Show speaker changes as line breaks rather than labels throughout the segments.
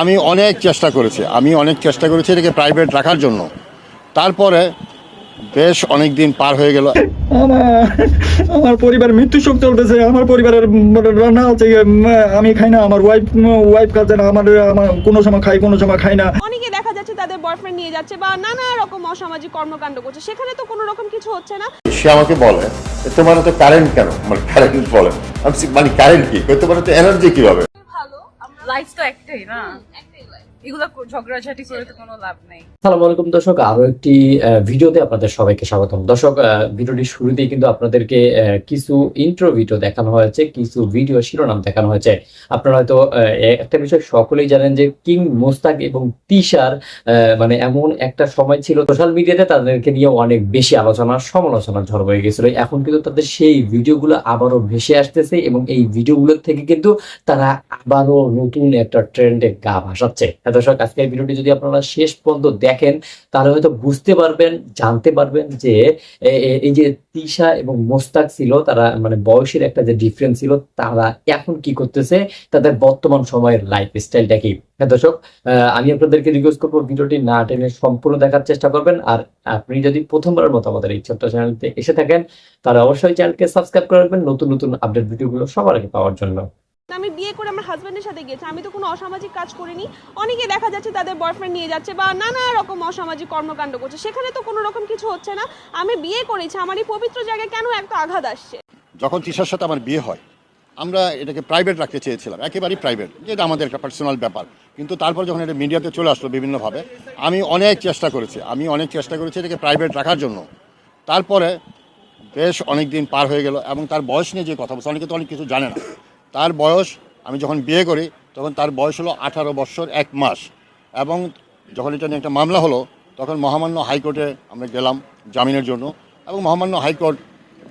আমি অনেক চেষ্টা করেছি আমি অনেক চেষ্টা করেছি এটাকে প্রাইভেট রাখার জন্য। তারপরে বেশ অনেক দিন পার হয়ে গেল।
আমার আমার পরিবার মৃত্যু শোক চলতেছে আমার পরিবারের রান্না হচ্ছে আমি খাই না আমার ওয়াইফ ওয়াইফ খাচ্ছে না আমার আমার কোনো সময় খাই কোনো সময় খাই না।
অনেকে দেখা যাচ্ছে তাদের বয়ফ্রেন্ড নিয়ে যাচ্ছে বা নানা রকম অসামাজিক কর্মকাণ্ড করছে সেখানে তো কোনো রকম কিছু হচ্ছে না।
সে আমাকে বলে তোমার তো কারেন্ট কেন? মানে কারেন্ট বলে। আমি মানে কারেন্ট কি? তোমার তো এনার্জি কীভাবে?
লাইফ তো একটাই না
আলাইকুম দর্শক, আরও একটি ভিডিওতে আপনাদের সবাইকে স্বাগতম। দর্শক শুরুতেই কিন্তু আপনাদেরকে কিছু ইন্ট্রো ভিডিও দেখানো হয়েছে, কিছু ভিডিও শিরোনাম দেখানো হয়েছে। আপনারা হয়তো একটা বিষয় সকলেই জানেন যে কিং মোস্তাক এবং তিশার মানে এমন একটা সময় ছিল সোশ্যাল মিডিয়াতে তাদেরকে নিয়ে অনেক বেশি আলোচনা সমালোচনা ঝড় হয়ে গেছিল। এখন কিন্তু তাদের সেই ভিডিওগুলো আবারও ভেসে আসতেছে এবং এই ভিডিওগুলোর থেকে কিন্তু তারা আবারও নতুন একটা ট্রেন্ডে গা ভাসাচ্ছে। দর্শক, আজকের ভিডিওটি যদি আপনারা শেষ পর্যন্ত দেখেন, তাহলে হয়তো বুঝতে পারবেন, জানতে পারবেন যে এই যে তিশা এবং মোস্তাক ছিল, তারা মানে বয়সের একটা যে ডিফারেন্স ছিল, তারা এখন কি করতেছে? তাদের বর্তমান সময়ের লাইফ স্টাইলটা কি হ্যাঁ দর্শক আমি আপনাদেরকে রিকোয়েস্ট করব ভিডিওটি না টেনে সম্পূর্ণ দেখার চেষ্টা করবেন, আর আপনি যদি প্রথমবারের মতো আমাদের এই ছোট্ট চ্যানেলতে এসে থাকেন, তাহলে অবশ্যই চ্যানেলকে সাবস্ক্রাইব করে রাখবেন, নতুন নতুন আপডেট ভিডিওগুলো সবার আগে পাওয়ার জন্য।
আমি বিয়ে করে আমার হাজব্যান্ডের সাথে গিয়েছি। আমি তো কোনো অসামাজিক কাজ করিনি। অনেকে দেখা যাচ্ছে তাদের বয়ফ্রেন্ড নিয়ে যাচ্ছে বা নানা রকম অসামাজিক কর্মকাণ্ড করছে। সেখানে তো কোনো রকম কিছু হচ্ছে না। আমি বিয়ে করেছি, আমার এই পবিত্র জায়গায় কেন একটা আঘাত আসছে?
যখন তিশার সাথে আমার বিয়ে হয়, আমরা এটাকে প্রাইভেট রাখতে চেয়েছিলাম। একেবারেই প্রাইভেট যেটা আমাদের একটা পার্সোনাল ব্যাপার। কিন্তু তারপর যখন এটা মিডিয়াতে চলে আসলো বিভিন্নভাবে, আমি অনেক চেষ্টা করেছি। আমি অনেক চেষ্টা করেছি এটাকে প্রাইভেট রাখার জন্য। তারপরে বেশ অনেক দিন পার হয়ে গেল এবং তার বয়স নিয়ে যে কথা বলছে, অনেকে তো অনেক কিছু জানে না। তার বয়স, আমি যখন বিয়ে করি, তখন তার বয়স হলো আঠারো বছর এক মাস। এবং যখন এটা নিয়ে একটা মামলা হলো, তখন মহামান্য হাইকোর্টে আমরা গেলাম জামিনের জন্য। এবং মহামান্য হাইকোর্ট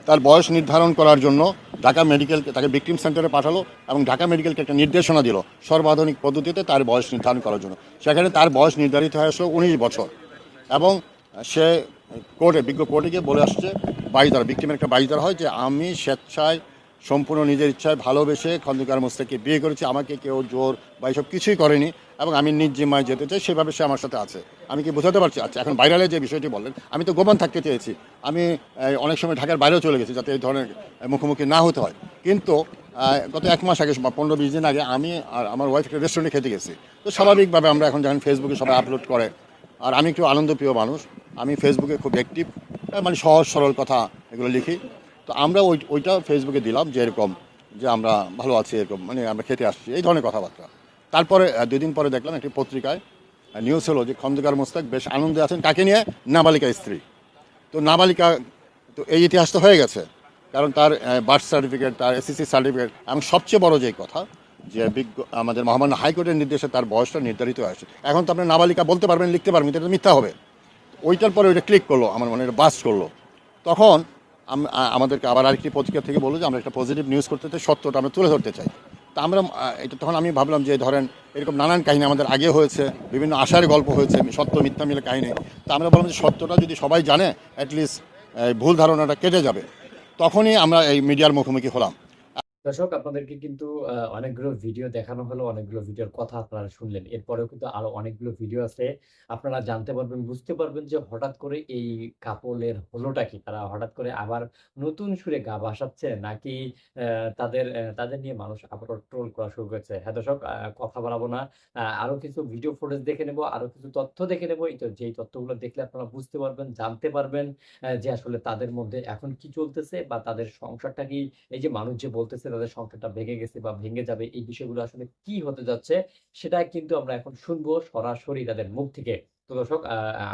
তার বয়স নির্ধারণ করার জন্য ঢাকা মেডিকেলকে তাকে ভিকটিম সেন্টারে পাঠালো এবং ঢাকা মেডিকেলকে একটা নির্দেশনা দিল সর্বাধুনিক পদ্ধতিতে তার বয়স নির্ধারণ করার জন্য। সেখানে তার বয়স নির্ধারিত হয়ে আসলো উনিশ বছর। এবং সে কোর্টে, বিজ্ঞ কোর্টে গিয়ে বলে আসছে বাইদার ভিক্টিমের একটা বাইদার হয় যে, আমি স্বেচ্ছায় সম্পূর্ণ নিজের ইচ্ছায় ভালোবেসে খন্দকার মোস্তাকে বিয়ে করেছি। আমাকে কেউ জোর বা এইসব কিছুই করেনি এবং আমি নিজ জিম্মায় যেতে চাই, সেভাবে সে আমার সাথে আছে। আমি কি বোঝাতে পারছি? আচ্ছা এখন বাইরালে যে বিষয়টি বললেন, আমি তো গোপন থাকতে চেয়েছি। আমি অনেক সময় ঢাকার বাইরেও চলে গেছি যাতে এই ধরনের মুখোমুখি না হতে হয়। কিন্তু গত এক মাস আগে, বা পনেরো, বিশ দিন আগে আমি আর আমার ওয়াইফ একটা রেস্টুরেন্টে খেতে গেছি। তো স্বাভাবিকভাবে আমরা এখন যখন ফেসবুকে সবাই আপলোড করে, আর আমি একটু আনন্দপ্রিয় মানুষ, আমি ফেসবুকে খুব অ্যাক্টিভ মানে সহজ সরল কথা এগুলো লিখি। তো আমরা ওই ওইটা ফেসবুকে দিলাম যে এরকম যে আমরা ভালো আছি এরকম মানে আমরা খেতে আসছি এই ধরনের কথাবার্তা। তারপরে আহ, দুই দিন পরে দেখলাম একটি পত্রিকায় নিউজ হলো যে খন্দকার মোস্তাক বেশ আনন্দে আছেন কাকে নিয়ে নাবালিকা স্ত্রী। তো নাবালিকা তো এই ইতিহাস তো হয়ে গেছে কারণ তার বার্থ সার্টিফিকেট তার এসএসসি সার্টিফিকেট এবং সবচেয়ে বড় যে কথা যে বিজ্ঞ আমাদের মহামান্য হাইকোর্টের নির্দেশে তার বয়সটা নির্ধারিত হয়েছে এখন তো আপনি নাবালিকা বলতে পারবেন লিখতে পারবেন এটা মিথ্যা হবে। ওইটার পরে ওইটা ক্লিক করল আমার মনে বাস করল। তখন আমাদেরকে আবার আরেকটি পত্রিকা থেকে বলল যে আমরা একটা পজিটিভ নিউজ করতে চাই, সত্যটা আমরা তুলে ধরতে চাই। তা আমরা এটা তখন আমি ভাবলাম যে ধরেন এরকম নানান কাহিনী আমাদের আগে হয়েছে, বিভিন্ন আশার গল্প হয়েছে, সত্য মিথ্যা মিলে কাহিনী। তা আমরা বললাম যে সত্যটা যদি সবাই জানে অ্যাটলিস্ট ভুল ধারণাটা কেটে যাবে। তখনই আমরা এই মিডিয়ার মুখোমুখি হলাম।
দর্শক, আপনাদেরকে কিন্তু অনেকগুলো ভিডিও দেখানো হলো, অনেকগুলো ভিডিওর কথা আপনারা শুনলেন। এরপরেও কিন্তু আরও অনেকগুলো ভিডিও আছে। আপনারা জানতে পারবেন, বুঝতে পারবেন যে হঠাৎ করে এই কাপলের হলোটা কি? তারা হঠাৎ করে আবার নতুন সুরে গা ভাসাচ্ছে নাকি তাদের তাদের নিয়ে মানুষ আবার ট্রোল করা শুরু করেছে? হ্যাঁ দর্শক কথা বাড়াবো না। আরও কিছু ভিডিও ফুটেজ দেখে নেব, আরও কিছু তথ্য দেখে নেব। এই তো, যেই তথ্যগুলো দেখলে আপনারা বুঝতে পারবেন, জানতে পারবেন যে আসলে তাদের মধ্যে এখন কি চলতেছে বা তাদের সংসারটা কি? এই যে মানুষ যে বলতেছে তাদের সংসারটা ভেঙে গেছে বা ভেঙে যাবে এই বিষয়গুলো আসলে কি হতে যাচ্ছে সেটা কিন্তু আমরা এখন শুনব সরাসরি তাদের মুখ থেকে। তো দর্শক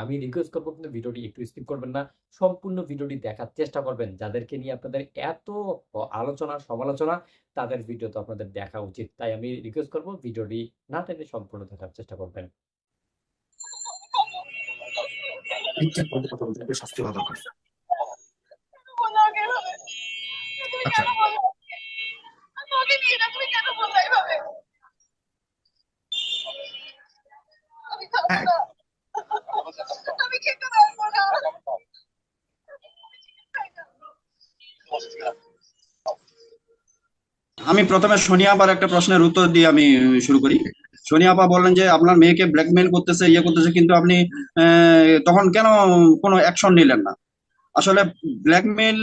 আমি রিকোয়েস্ট করব কিন্তু ভিডিওটি একটু স্কিপ করবেন না সম্পূর্ণ ভিডিওটি দেখার চেষ্টা করবেন। যাদেরকে নিয়ে আপনাদের এত আলোচনা সমালোচনা তাদের ভিডিও তো আপনাদের দেখা উচিত। তাই আমি রিকোয়েস্ট করব ভিডিওটি না টেনে সম্পূর্ণ দেখার চেষ্টা করবেন।
শাস্তি হওয়া দরকার।
আচ্ছা আমাকে নিয়ে না তুমি কেন বললে এভাবে আমি খাব
হ্যাঁ।
না আমি খেতে পারব না
আমি প্রথমে সোনিয়া আবার একটা প্রশ্নের উত্তর দিয়ে আমি শুরু করি।
সোনিয়া আপা বললেন যে, আপনার মেয়েকে ব্ল্যাকমেল করতেছে ইয়ে করতেছে, কিন্তু আপনি তখন কেন কোনো অ্যাকশন নিলেন না? আসলে ব্ল্যাকমেল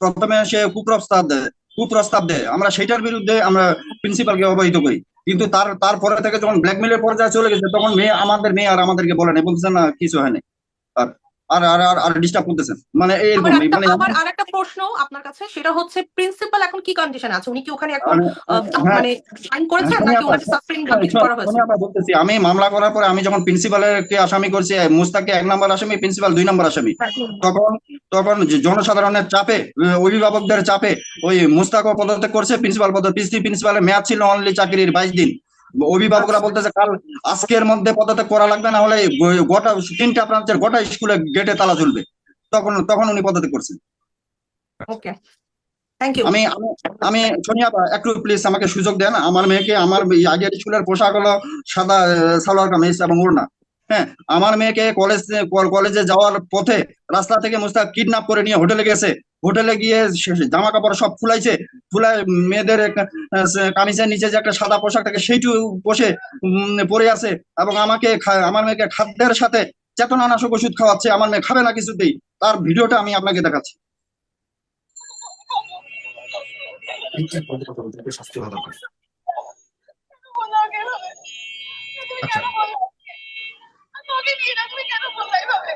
প্রথমে সে কুপ্রস্তাব দেয় কুপ্রস্তাব দেয়। আমরা সেটার বিরুদ্ধে আমরা প্রিন্সিপালকে অবহিত করি। কিন্তু তার, তারপরে থেকে যখন ব্ল্যাকমেলের পর্যায়ে চলে গেছে, তখন মেয়ে, আমাদের মেয়ে আর আমাদেরকে বলে না বলতেছেন না, কিছু হয়নি। আর আর আর আর- ডিস্টার্ব করতেছেন মানে এরকম মানে
আমার আরেকটা প্রশ্ন আপনার কাছে সেটা হচ্ছে প্রিন্সিপাল এখন কি কন্ডিশন আছে? উনি কি ওখানে এখন
আমি- হ্যাঁ।
মানে সাইন করেছেন
হ্যাঁ,
নাকি ওনাকে
আপা,
সাসপেন্ড করা হয়েছে?
আপা বলতেছি আমি মামলা করার পরে আমি যখন প্রিন্সিপালকে আসামি করছি মুস্তাককে এক নম্বর আসামি প্রিন্সিপাল দুই নম্বর আসামি। তখন তখন জনসাধারণের চাপে অভিভাবকদের চাপে ওই মুস্তাকও পদত্যাগ করছে প্রিন্সিপাল পদ প্রিন্সিপালের মেয়াদ ছিল অনলি চাকরির বাইশ দিন। অভিভাবকরা বলতেছে কাল আজকের মধ্যে পদত্যাগ করা লাগবে না হলে গোটা তিনটা ব্রাঞ্চের গোটা স্কুলে গেটে তালা ঝুলবে। তখন তখন উনি পদত্যাগ করছেন।
ওকে থ্যাংক ইউ
আমি আমি- আমি সোনিয়া একটু প্লিজ আমাকে সুযোগ দেন। আমার মেয়েকে আমার আগের স্কুলের পোশাক হলো সাদা সালোয়ার কামিজ এবং ওড়না। হ্যাঁ আমার মেয়েকে কলেজ কলেজে যাওয়ার পথে রাস্তা থেকে মুস্তাক কিডন্যাপ করে নিয়ে হোটেলে গেছে। হোটেলে গিয়ে জামা কাপড় সব ফুলাইছে ফুলায় মেয়েদের কামিজের নিচে যে একটা সাদা পোশাক থাকে সেইটু বসে উম, পরে আছে এবং আমাকে খা- আমার মেয়েকে খাদ্যের সাথে চেতনানাশক ওষুধ খাওয়াচ্ছে আমার মেয়ে খাবে না কিছুতেই। তার ভিডিওটা আমি আপনাকে দেখাচ্ছি।
বলল ওকে এভাবে? তুমি কেন বলল? আমি ওকে বিয়ে না, তুমি কেন বলল এভাবে?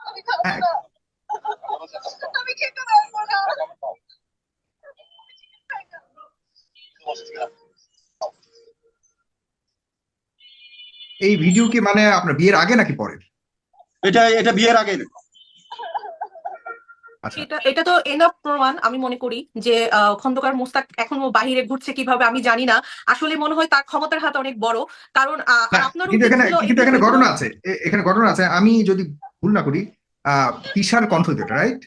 আমি খাব
হ্যাঁ।
না। আমি খেতে পারব না।
এই ভিডিও কি মানে আপনার বিয়ের আগে নাকি পরে
এটা এটা বিয়ের আগে।
আচ্ছা।
এটা এটা তো এনাফ প্রমাণ আমি মনে করি যে আহ, খন্দকার মোস্তাক এখনও বাহিরে ঘুরছে কীভাবে আমি জানি না। আসলে মনে হয় তার ক্ষমতার হাত অনেক বড়। কারণ আহ, আপনার
কিন্তু এখানে কিন্তু এখানে ঘটনা আছে। এ- এখানে ঘটনা আছে। আমি যদি ভুল না করি আহ তিশার কণ্ঠ যেটা রাইট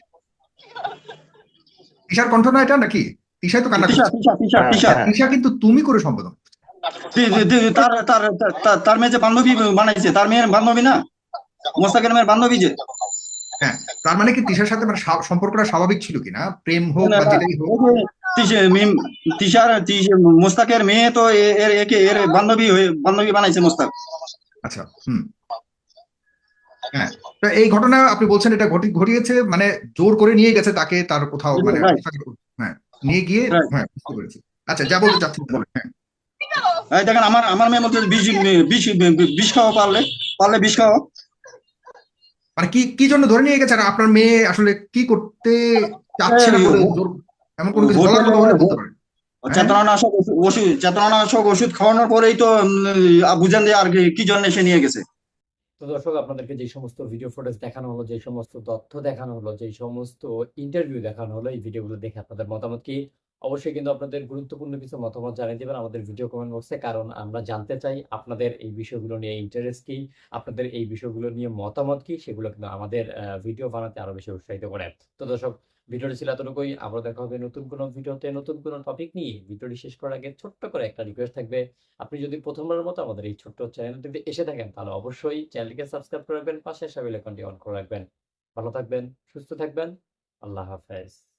তিশার কণ্ঠ না এটা নাকি? তিশাই তো কান্না
তিশা। তিশা
কিন্তু তুমি করে সম্বোধন।
তার মেয়ে যে বান্ধবী বানাইছে তার মেয়ের বান্ধবী না? মোস্তাকের মেয়ের বান্ধবী যে?
হ্যাঁ তার মানে কি তিশার সাথে মানে সম্পর্কটা স্বাভাবিক ছিল কিনা প্রেম হোক বা যেটাই হোক।
তিশার মোস্তাকের মেয়ে তো এর একে এর বান্ধবী বান্ধবী বানাইছে মোস্তাক।
আচ্ছা হুম। হ্যাঁ তো এই ঘটনা আপনি বলছেন এটা ঘটি ঘটিয়েছে মানে জোর করে নিয়ে গেছে তাকে তার কোথাও মানে হ্যাঁ নিয়ে গিয়ে হ্যাঁ বুঝতে পেরেছি। আচ্ছা যা বলতে চাচ্ছেন হ্যাঁ।
দেখেন আমার আমার মেয়ে বলতে বিষ বিষ বিষ খাওয়া পারলে পারলে বিষ খাওয়া।
মানে কি কি জন্য ধরে নিয়ে গেছে আপনার মেয়ে আসলে কি করতে চাচ্ছে না এমন কোনো কিছু বলার মতো বলতে পারেন।
চেতনানাশক ওষুধ- চেতনানাশক ওষুধ খাওয়ানোর পরেই তো বুঝেন যে আর কি- জন্য সে নিয়ে গেছে।
তো দর্শক আপনাদেরকে যে সমস্ত ভিডিও ফুটেজ দেখানো হলো যে সমস্ত তথ্য দেখানো হলো যে সমস্ত ইন্টারভিউ দেখানো হলো এই ভিডিওগুলো দেখে আপনাদের মতামত কি? অবশ্যই কিন্তু আপনাদের গুরুত্বপূর্ণ কিছু মতামত জানিয়ে দেবেন আমাদের ভিডিও কমেন্ট বক্সে কারণ আমরা জানতে চাই আপনাদের এই বিষয়গুলো নিয়ে ইন্টারেস্ট কি, আপনাদের এই বিষয়গুলো নিয়ে মতামত কি, সেগুলো কিন্তু আমাদের ভিডিও বানাতে আরও বেশি উৎসাহিত করে। তো দর্শক, ভিডিওটি ছিল এতটুকুই। আবার দেখা হবে নতুন কোনো ভিডিওতে, নতুন কোনো টপিক নিয়ে। ভিডিওটি শেষ করার আগে ছোট্ট করে একটা রিকোয়েস্ট থাকবে। আপনি যদি প্রথমবারের মতো আমাদের এই ছোট্ট চ্যানেলটিতে এসে থাকেন, তাহলে অবশ্যই চ্যানেলটিকে সাবস্ক্রাইব করে রাখবেন, পাশে সাবেল আইকনটি অন করে রাখবেন। ভালো থাকবেন, সুস্থ থাকবেন। আল্লাহ হাফেজ।